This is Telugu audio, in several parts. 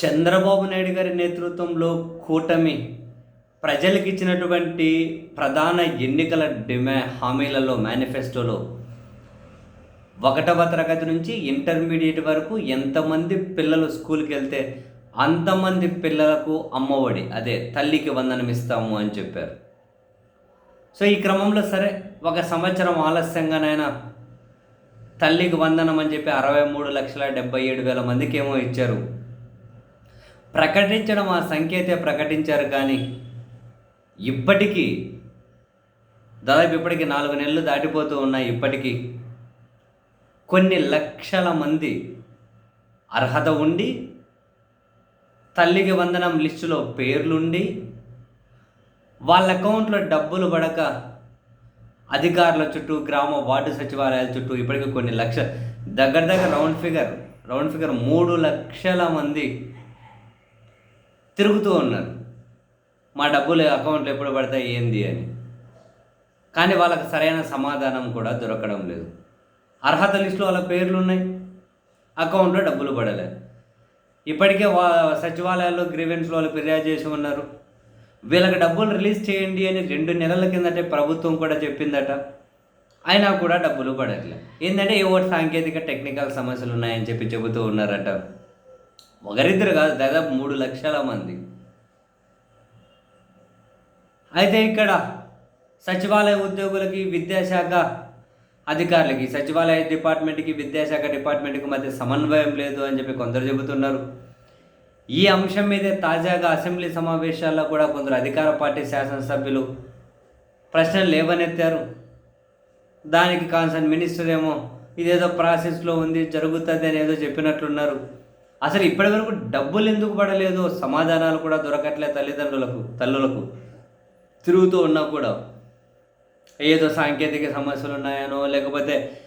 చంద్రబాబు నాయుడు గారి నేతృత్వంలో కూటమి ప్రజలకు ఇచ్చినటువంటి ప్రధాన ఎన్నికల డిమా హామీలలో మేనిఫెస్టోలో ఒకటవ తరగతి నుంచి ఇంటర్మీడియట్ వరకు ఎంతమంది పిల్లలు స్కూల్కి వెళ్తే అంతమంది పిల్లలకు అమ్మఒడి అదే తల్లికి వందనం ఇస్తాము అని చెప్పారు. సో ఈ క్రమంలో సరే ఒక సంవత్సరం ఆలస్యంగానైనా తల్లికి వందనం అని చెప్పి అరవై మూడు లక్షల డెబ్బై ఏడు వేల మందికి ఏమో ఇచ్చారు. ప్రకటించడం ఆ సంఖ్యతే ప్రకటించారు కానీ ఇప్పటికీ దాదాపు ఇప్పటికీ నాలుగు నెలలు దాటిపోతూ ఉన్నాయి ఇప్పటికీ. కొన్ని లక్షల మంది అర్హత ఉండి తల్లికి వందనం లిస్టులో పేర్లుండి వాళ్ళ అకౌంట్లో డబ్బులు పడక అధికారుల చుట్టూ గ్రామ వార్డు సచివాలయాల చుట్టూ ఇప్పటికీ కొన్ని లక్ష దగ్గర దగ్గర రౌండ్ ఫిగర్ రౌండ్ ఫిగర్ మూడు లక్షల మంది తిరుగుతూ ఉన్నారు. మా డబ్బులు అకౌంట్లో ఎప్పుడు పడతాయి ఏంది అని. కానీ వాళ్ళకి సరైన సమాధానం కూడా దొరకడం లేదు. అర్హత లిస్టులో వాళ్ళ పేర్లు ఉన్నాయి అకౌంట్లో డబ్బులు పడలే. ఇప్పటికే వా సచివాలయాల్లో గ్రీవెన్స్లో వాళ్ళు ఫిర్యాదు చేసి ఉన్నారు. వీళ్ళకి డబ్బులు రిలీజ్ చేయండి అని రెండు నెలల కిందటే ప్రభుత్వం కూడా చెప్పిందట. అయినా కూడా డబ్బులు పడట్లే. ఏంటంటే ఏ సాంకేతిక టెక్నికల్ సమస్యలు ఉన్నాయని చెప్పి చెబుతూ ఉన్నారట. ఒకరిద్దరు కాదు దాదాపు మూడు లక్షల మంది. అయితే ఇక్కడ సచివాలయ ఉద్యోగులకి విద్యాశాఖ అధికారులకి సచివాలయ డిపార్ట్మెంట్కి విద్యాశాఖ డిపార్ట్మెంట్కి మధ్య సమన్వయం లేదు అని చెప్పి కొందరు చెబుతున్నారు. ఈ అంశం మీదే తాజాగా అసెంబ్లీ సమావేశాల్లో కూడా కొందరు అధికార పార్టీ శాసనసభ్యులు ప్రశ్నలు లేవనెత్తారు. దానికి కాన్సర్న్ మినిస్టర్ ఏమో ఇదేదో ప్రాసెస్లో ఉంది జరుగుతుంది అని ఏదో చెప్పినట్లున్నారు. అసలు ఇప్పటివరకు డబ్బులు ఎందుకు పడలేదు సమాధానాలు కూడా దొరకట్లే తల్లిదండ్రులకు తల్లులకు. తిరుగుతూ ఉన్నా కూడా ఏదో సాంకేతిక సమస్యలు ఉన్నాయనో లేకపోతే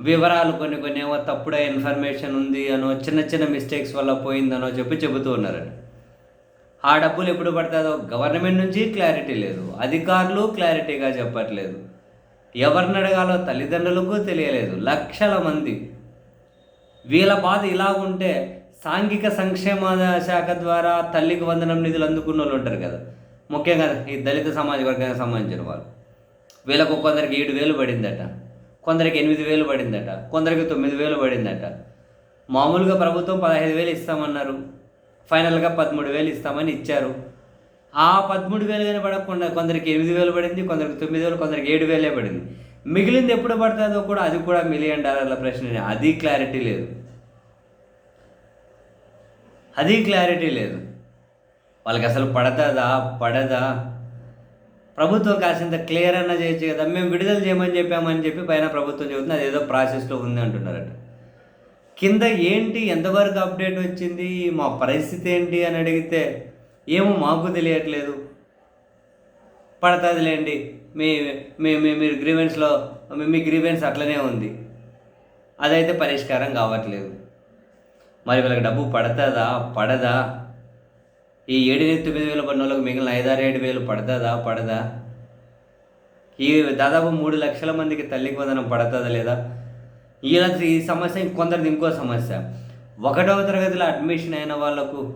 వివరాలు కొన్ని కొన్ని ఏమో తప్పుడే ఇన్ఫర్మేషన్ ఉంది అనో చిన్న చిన్న మిస్టేక్స్ వల్ల పోయిందనో చెప్పి చెబుతూ ఉన్నారండి. ఆ డబ్బులు ఎప్పుడు పడతాదో గవర్నమెంట్ నుంచి క్లారిటీ లేదు. అధికారులు క్లారిటీగా చెప్పట్లేదు. ఎవరిని అడగాలో తల్లిదండ్రులకు తెలియలేదు. లక్షల మంది. వీళ్ళ బాధ ఇలా ఉంటే సాంఘిక సంక్షేమ శాఖ ద్వారా తల్లికి వందనం నిధులు అందుకున్న వాళ్ళు ఉంటారు కదా. ముఖ్యంగా ఈ దళిత సమాజ వర్గానికి సంబంధించిన వాళ్ళు. వీళ్ళకు కొందరికి ఏడు వేలు పడిందట కొందరికి ఎనిమిది వేలు పడిందట కొందరికి తొమ్మిది వేలు పడిందట. మామూలుగా ప్రభుత్వం పదహైదు వేలు ఇస్తామన్నారు. ఫైనల్గా పదమూడు వేలు ఇస్తామని ఇచ్చారు. ఆ పదమూడు వేలు కానీ పడకుండా కొందరికి ఎనిమిది వేలు పడింది కొందరికి తొమ్మిది వేలు కొందరికి ఏడు వేలే పడింది. మిగిలింది ఎప్పుడు పడుతుందో కూడా అది కూడా మిలియన్ డాలర్ల ప్రశ్న అది క్లారిటీ లేదు. అది క్లారిటీ లేదు. వాళ్ళకి అసలు పడతదా? పడదా? ప్రభుత్వం కాసింత క్లియర్ అన్న చేయొచ్చు కదా. మేము విడుదల చేయమని చెప్పామని చెప్పి పైన ప్రభుత్వం చెబుతుంది. అది ఏదో ప్రాసెస్లో ఉంది అంటున్నారట. కింద ఏంటి? ఎంతవరకు అప్డేట్ వచ్చింది? మా పరిస్థితి ఏంటి అని అడిగితే ఏమో మాకు తెలియట్లేదు. పడతాదిలేండి మీ మీ మీ- మీరు గ్రీవెన్స్లో మీ- మీ గ్రీవెన్స్ అట్లనే ఉంది. అదైతే పరిష్కారం కావట్లేదు. మరి వీళ్ళకి డబ్బు పడుతుందా? పడదా? ఈ ఏడు తొమ్మిది వేల పడిన వాళ్ళకి మిగిలిన ఐదారు ఏడు వేలు పడుతుందా? పడదా? ఈ దాదాపు మూడు లక్షల మందికి తల్లికి వందనం పడుతుందా లేదా? ఇలా ఈ సమస్య ఇంకొందరిది ఇంకో సమస్య. ఒకటవ తరగతిలో అడ్మిషన్ అయిన వాళ్ళకు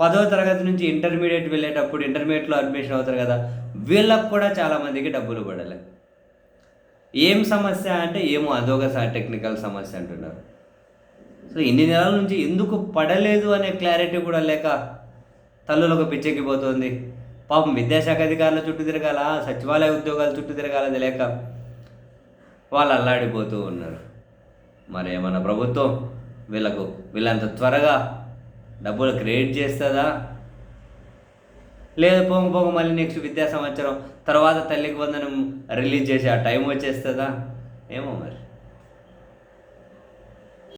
పదవ తరగతి నుంచి ఇంటర్మీడియట్ వెళ్ళేటప్పుడు ఇంటర్మీడియట్లో అడ్మిషన్ అవుతారు కదా వీళ్ళకు కూడా చాలామందికి డబ్బులు పడలే. ఏం సమస్య అంటే ఏమో అదొక టెక్నికల్ సమస్య అంటున్నారు. సో ఇన్ని నెలల నుంచి ఎందుకు పడలేదు అనే క్లారిటీ కూడా లేక తల్లులకు పిచ్చెక్కిపోతుంది. పాపం విద్యాశాఖ అధికారుల చుట్టూ తిరగాల సచివాలయ ఉద్యోగాల చుట్టూ తిరగాల లేక వాళ్ళు అల్లాడిపోతూ ఉన్నారు. మరి ఏమన్నా ప్రభుత్వం వీళ్ళకు వీళ్ళంత త్వరగా డబ్బులు క్రియేట్ చేస్తుందా? లేదు పోంగ పోంగ మళ్ళీ నెక్స్ట్ విద్యా సంవత్సరం తర్వాత తల్లికి వందనం రిలీజ్ చేసి ఆ టైం వచ్చేస్తుందా? ఏమో మరి.